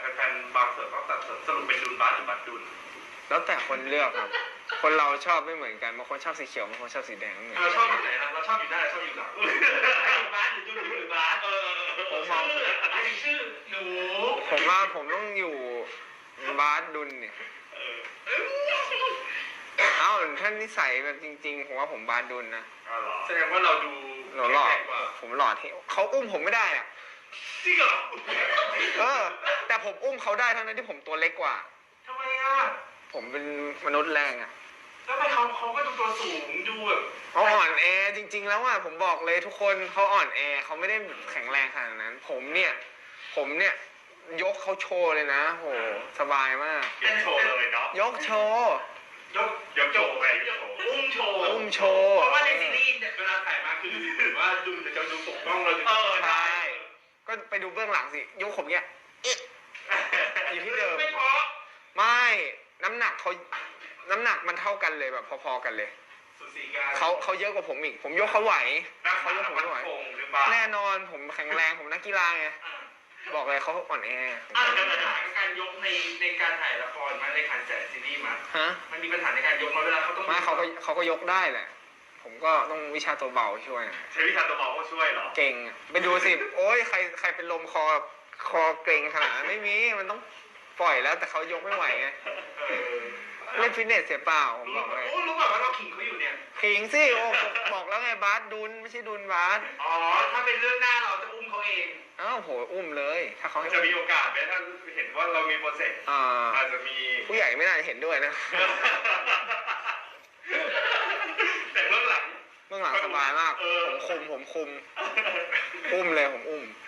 แฟนๆบางส่วนก็ตัดสินสรุปเป็นดุนบาสหรือบัตดุนแล้วแต่คนเลือกครับ คนเราชอบไม่เหมือนกันบางคนชอบสีเขียวบางคนชอบสีแดงไม่เหมือนเรากันชอบอยู่ไหนนะเราชอบอยู่หน้าหรือชอบอยู่หลังบาสหรือดุนหรือบาสเออผมมองชื่อไอ้ชื่อหนูผมว่าผมต้องอยู่บาสดุลเนี่ยเออเอ้าท่านนิสัยแบบจริงๆผมว่าผมบาสดุลนะอ๋อเหรอแสดงว่าเราดูหล่อหล่อแข็งแกร่งกว่าผมหล่อเท่เขาอุ้มผมไม่ได้อะจริงเหรอเออแต่ ผมอุ้มเขาได้ทั้งนั้นที่ผมตัวเล็กกว่า ทำไมอะผมเป็นมนุษย์แรงอะแล้วทำไมเขาเขาก็ดูตัวสูงดูแบบเขาอ่อนแอจริง ๆ แล้วอะผมบอกเลยทุกคนเขาอ่อนแอเขาไม่ได้แข็งแรงขนาดนั้น ผมเนี่ย ผมเนี่ย ยกเขาโชว์เลยนะโหสบายมาก ยกโชว์เลยเนาะยกโชว์ยกยกโชว์ไปยกโชว์อุ้มโชว์อุ้มโชว์เพราะว่าในซีรีส์เนี่ยเวลาถ่ายมาคือถือว่าดูจะดูปกป้องเราเออใช่ก็ไปดูเบื้องหลังสิยกผมเนี่ยอยู่ที่เดิม ไม่พอ ไม่ น้ำหนักเขาน้ำหนักมันเท่ากันเลยแบบพอๆกันเลย สุสีการเขาเขาเยอะกว่าผมอีก ผมยกเขาไหวเขายกผมไม่ไหวคงหรือเปล่าแน่นอนผมแข็งแรงผมนักกีฬาไงอะบอกเลยเขาอ่อนแออะแล้วปัญหาการยกในในการถ่ายละครมาในการแสดซีรีส์มา ฮะมันมีปัญหาในการยกมาเวลาเขาต้องมาเขาก็เขาก็ยกได้แหละ ผมก็ต้องวิชาตัวเบาช่วย ใช้วิชาตัวเบาก็ช่วยเหรอ เก่งอะไปดูสิ โอ้ยใครใครเป็นลมคอคอเกร็งขนาดนั้นไม่มี มันต้อง ปล่อยแล้วแต่เขายกไม่ไหวไงเออเล่นฟิตเนสเสียเปล่าผมรู้บอกเลยโอ้รู้แบบว่าเราขิงเขาอยู่เนี่ยขิงสิโอ้บอกแล้วไงบาสดุนไม่ใช่ดุนบาสอ๋อถ้าเป็นเรื่องหน้าเราจะอุ้มเขาเองอ้าวโหอุ้มเลย ถ้าเขาให้จะมีโอกาสไหมถ้าเห็นว่าเรามีโปรเจกต์อ่าอาจจะมีผู้ใหญ่ไม่น่าจะเห็นด้วยนะแต่เรื่องหลังเบื้องหลังสบายมากเออผมคุมผมคุม อุ้มเลยผมอุ้ม